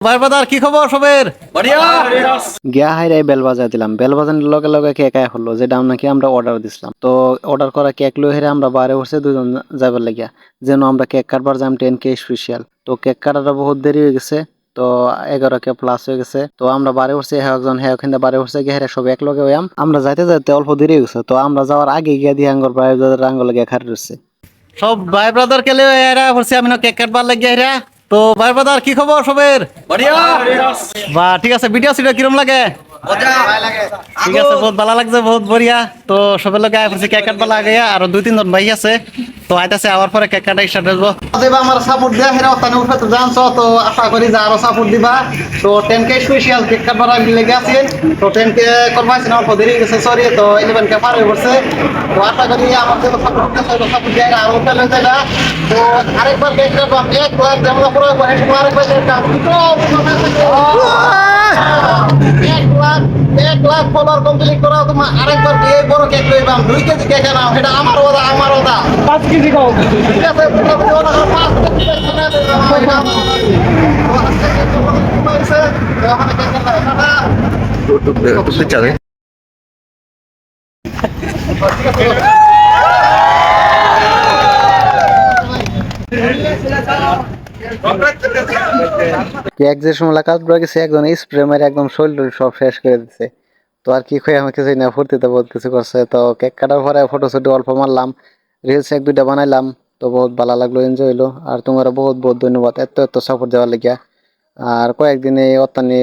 ভাই কি খবর সবের? গিয়া হাই রাই বেল বাজাই দিলাম। বেল বাজানোর লগে লগে কেক আয় হলো যেটা নাকি আমরা অর্ডার দিছিলাম। তো অর্ডার করা কেক লই হেরে আমরা বাইরে দুজন যাবার লাগিয়া। যেন আমরা কেক কাটবার যাম টেন কে স্পেশাল তো কেক কাটাটা বহুত দেরি হয়ে গেছে তো এগারো কে প্লাস হয়ে গেছে। তো আমরা বারে উঠছি হ্যাঁ একজন হ্যাঁ ওখানে বারে উঠছে গিয়ে হেরে সব এক লগে হইয়াম। আমরা যাইতে যাইতে অল্প দেরি হয়ে গেছে তো আমরা যাওয়ার আগে গিয়া দিয়ে আঙ্গর আঙ্গর লাগিয়া খারি সব ভাই ব্রাদার কেলে এরা আমি কেক কাটবার লাগিয়া এরা তো ভাই ব্রাদার কি খবর সবের? বা ঠিক আছে ভিডিও সিডিও কিরম লাগে? ঠিক আছে বহুত ভালো লাগছে বহুত বঢ়িয়া তো সবের লগে পড়ছে কেক কাটবার লাগে আর দুই তিনজন ভাই আছে। তো আইতাছে আবার পরে কেক কাটা স্টার্ট হইব দেবা আমার সাপোর্ট দিয়া হেরা তানে উঠে তো জানছো, তো আশা করি যে আরও সাপোর্ট দিবা। তো 10 কে স্পেশাল কেক কাটবার আমি লেগে আছি। তো 10 কে করবাইছি না অল্প দেরি গেছে সরি তো 11 কে পার হয়ে পড়ছে। তো আশা করি আমার যে সাপোর্ট দিতেছে তো সাপোর্ট দিয়া আর উঠে লয়ে যাইবা তো আরেকবার কেক কাটবাম এক লাখ যেমন পুরো করে আরেকবার কেক লাখ, এক লাখ ফলোয়ার কমপ্লিট করা তোমার আরেকবার এই বড় কেক লইবাম দুই কেজি কেক আনাম এটা আমার ওদা আমার ওদা পাঁচ কেজি খাও ঠিক আছে ওটা পাঁচ কেজি কেক শুনে দিলাম এটা আমার ওদা। তো আজকে কেক কমাইছে তো ওখানে কেক কাটা কেক যে সময় কাজ করে গেছে, একজন স্প্রে মেরে একদম শরীর সব শেষ করে দিছে। তো আর কি খুঁয়ে আমি কিছু না, ফুর্তিতে বহুত কিছু করছে। তো কেক কাটার পরে ফটো ছুটি অল্প মারলাম রিলস এক দুইটা বানাইলাম। তো বহুত ভালো লাগল এনজয় হইল। আর তোমার বহুত বহুত ধন্যবাদ, এত এত সাপোর্ট দেওয়ার লাগিয়া। আর কয়েকদিনে অত্যানি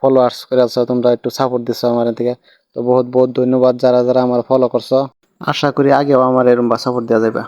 ফলোয়ার্স করে আছো, তোমরা একটু সাপোর্ট দিছো আমার থেকে তো বহুত বহুত ধন্যবাদ যারা যারা আমার ফলো করছ। আশা করি আগেও আমার এরকম সাপোর্ট দেওয়া যাবে